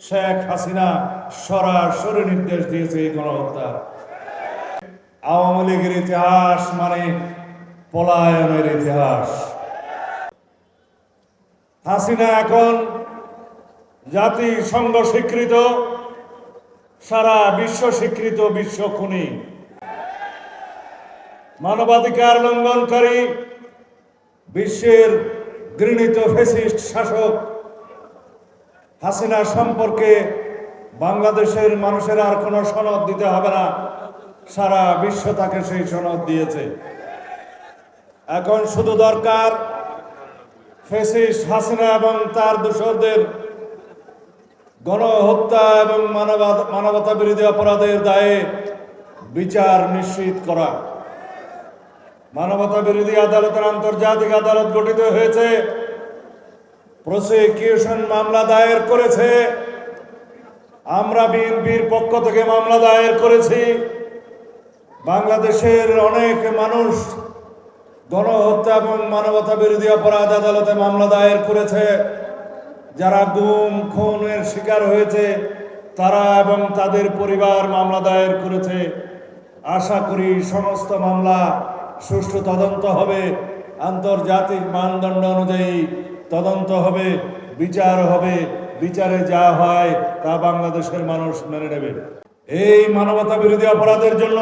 শেখ হাসিনা সরাসরি নির্দেশ দিয়েছে এই গণহত্যা। আওয়ামী লীগের ইতিহাস মানে পলায়নের ইতিহাস। হাসিনা এখন জাতিসংঘ স্বীকৃত, সারা বিশ্ব স্বীকৃত বিশ্ব খুনি। মানবাধিকার লঙ্ঘনকারী বিশ্বের ঘৃণিত ফেসিস্ট শাসক হাসিনা সম্পর্কে বাংলাদেশের মানুষের আর কোনো সনদ দিতে হবে না। সারা বিশ্ব তাকে সেই সনদ দিয়েছে। এখন শুধু দরকার ফেসিস্ট হাসিনা এবং তার দূষরদের গণহত্যা এবং মানবতা বিরোধী অপরাধের দায়ে বিচার নিশ্চিত করা। মানবতা বিরোধী আদালতের আন্তর্জাতিক আদালত গঠিত হয়েছে। প্রসিকিউশন মামলা দায়ের করেছে। আমরা বিএনপির পক্ষ থেকে মামলা দায়ের করেছি। বাংলাদেশের অনেক মানুষ গণহত্যা এবং মানবতা বিরোধী অপরাধ আদালতে মামলা দায়ের করেছে। যারা গুম, খুনের শিকার হয়েছে, তারা এবং তাদের পরিবার মামলা দায়ের করেছে। আশা করি সমস্ত মামলা সুষ্ঠু তদন্ত হবে। আন্তর্জাতিক মানদণ্ড অনুযায়ী তদন্ত হবে, বিচার হবে, বিচারে যা হয় তা বাংলাদেশের মানুষ মেনে নেবে। এই মানবতা বিরোধী অপরাধের জন্য,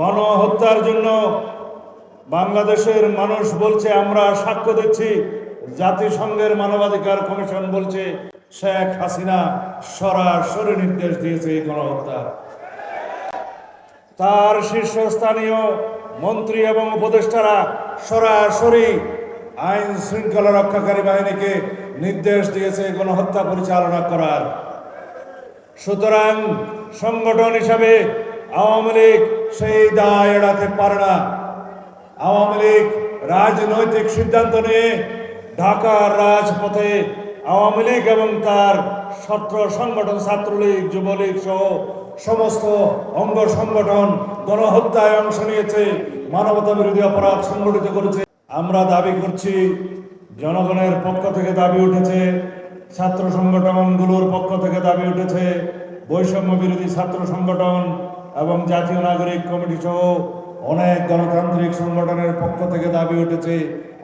গণহত্যার জন্য বাংলাদেশের মানুষ বলছে, আমরা সাক্ষ্য দিচ্ছি, জাতিসংঘের মানবাধিকার কমিশন বলছে, শেখ হাসিনা সরাসরি নির্দেশ দিয়েছে এই গণহত্যা। তার শীর্ষস্থানীয় মন্ত্রী এবং উপদেষ্টারা সরাসরি আইন শৃঙ্খলা রক্ষাকারী বাহিনীকে নির্দেশ দিয়েছে গণহত্যা পরিচালনা করার। সুতরাং সংগঠন হিসাবে আওয়ামী লীগ সেই দায় এড়াতে পারে না। আওয়ামী লীগ রাজনৈতিক সিদ্ধান্ত নিয়ে ঢাকার রাজপথে আওয়ামী লীগ এবং তার ছাত্র সংগঠন, ছাত্রলীগ, যুবলীগ সহ সমস্ত অঙ্গ সংগঠন গণহত্যায় অংশ নিয়েছে মানবতা বিরোধী অপরাধ সংগঠিত করেছে। আমরা দাবি করছি, জনগণের পক্ষ থেকে দাবি উঠেছে, ছাত্র সংগঠনগুলোর পক্ষ থেকে দাবি উঠেছে, বৈষম্য বিরোধী ছাত্র সংগঠন এবং জাতীয় নাগরিক কমিটি সহ অনেক গণতান্ত্রিক সংগঠনের পক্ষ থেকে দাবি উঠেছে,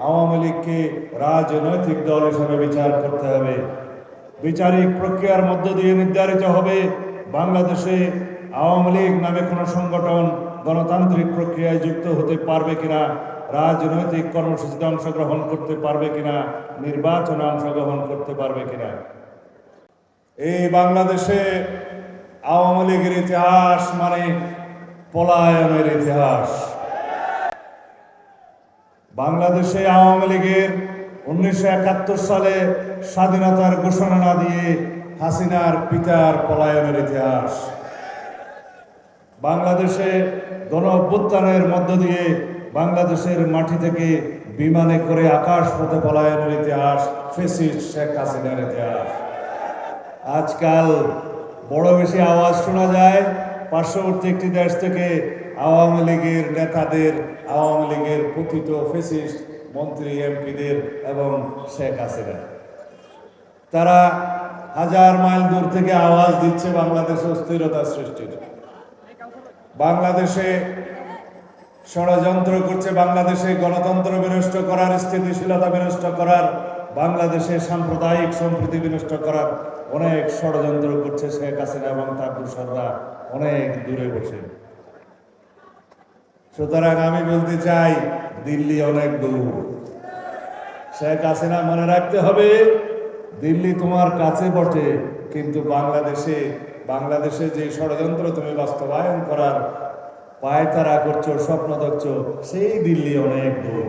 আওয়ামী লীগকে রাজনৈতিক দল হিসেবে বিচার করতে হবে। বিচারিক প্রক্রিয়ার মধ্য দিয়ে নির্ধারিত হবে, বাংলাদেশে আওয়ামী লীগ নামে কোনো সংগঠন গণতান্ত্রিক প্রক্রিয়ায় যুক্ত হতে পারবে কিনা রাজনৈতিক কর্মসূচিতে অংশগ্রহণ করতে পারবে কিনা, নির্বাচনে অংশগ্রহণ করতে পারবে কিনা। এই বাংলাদেশে আওয়ামী লীগের ইতিহাস মানে পলায়নের ইতিহাস। বাংলাদেশে আওয়ামী লীগের উনিশশো একাত্তর সালে স্বাধীনতার ঘোষণা না দিয়ে হাসিনার পিতার পলায়নের ইতিহাস। বাংলাদেশে গণ অভ্যুত্থানের মধ্য দিয়ে বাংলাদেশের মাটি থেকে বিমানে করে আকাশ পথে পলায়নের ইতিহাস ফেসিস্ট শেখ হাসিনার ইতিহাস। আজকাল বড় বেশি আওয়াজ শোনা যায়, পার্শ্ববর্তী একটি দেশ থেকে আওয়ামী লীগের নেতাদের, আওয়ামী লীগের পতিত ফেসিস্ট মন্ত্রী, এমপিদের এবং শেখ হাসিনা তারা হাজার মাইল দূর থেকে আওয়াজ দিচ্ছে বাংলাদেশে অস্থিরতা সৃষ্টির। বাংলাদেশে ষড়যন্ত্র করছে বাংলাদেশে, গণতন্ত্র বিনষ্ট করার, স্থিতিশীলতা বিনষ্ট করার বাংলাদেশে সাম্প্রদায়িক সম্প্রীতি বিনষ্ট করার অনেক ষড়যন্ত্র করছে শেখ হাসিনা এবং তার দূষররা অনেক দূরে বসে। সুতরাং আমি বলতে চাই, দিল্লি অনেক দূর। শেখ হাসিনা মনে রাখতে হবে, দিল্লি তোমার কাছে বটে, কিন্তু বাংলাদেশে বাংলাদেশে যে ষড়যন্ত্র তুমি বাস্তবায়ন করার পায়তারা করছ স্বপ্ন দেখছ সেই দিল্লি অনেক দূর।